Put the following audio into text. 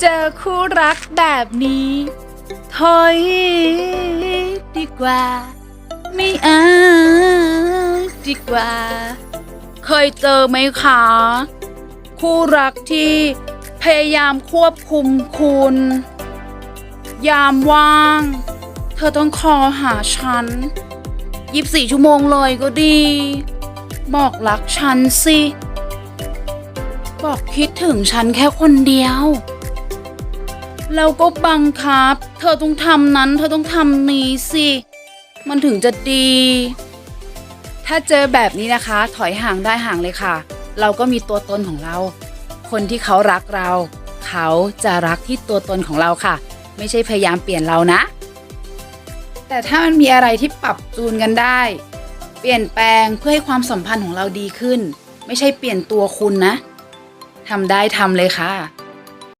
เจอคู่รักแบบนี้ถอยดีกว่า ไม่เอาดีกว่า เคยเจอไหมคะ คู่รักที่พยายามควบคุมคุณ ยามว่าง เธอต้องคอหาฉันยีิบสี่ชั่วโมงเลยก็ดี บอกรักฉันสิ บอกคิดถึงฉันแค่คนเดียว แล้วก็บังคับ เธอต้องทำนั้น เธอต้องทำนี้สิ มันถึงจะดี ถ้าเจอแบบนี้นะคะ ถอยห่างได้ห่างเลยค่ะ เราก็มีตัวตนของเรา คนที่เขารักเรา เขาจะรักที่ตัวตนของเราค่ะ ไม่ใช่พยายามเปลี่ยนเรานะ แต่ถ้ามันมีอะไรที่ปรับจูนกันได้ เปลี่ยนแปลงเพื่อให้ความสัมพันธ์ของเราดีขึ้น ไม่ใช่เปลี่ยนตัวคุณนะทำได้ทำเลยค่ะ